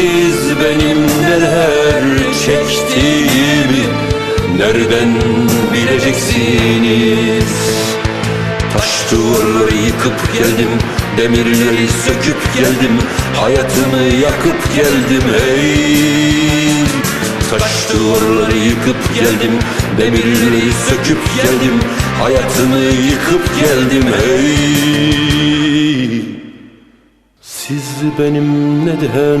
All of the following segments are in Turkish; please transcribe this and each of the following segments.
Siz benim neler çektiğimi Nereden bileceksiniz? Taş duvarları yıkıp geldim Demirleri söküp geldim Hayatımı yakıp geldim hey! Taş duvarları yıkıp geldim Demirleri söküp geldim Hayatımı yıkıp geldim hey! Siz benim neden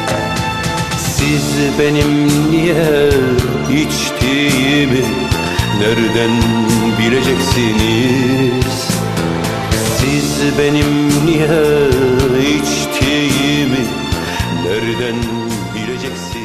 siz benim niye içtiğimi nereden bileceksiniz? Siz benim niye içtiğimi nereden bileceksiniz?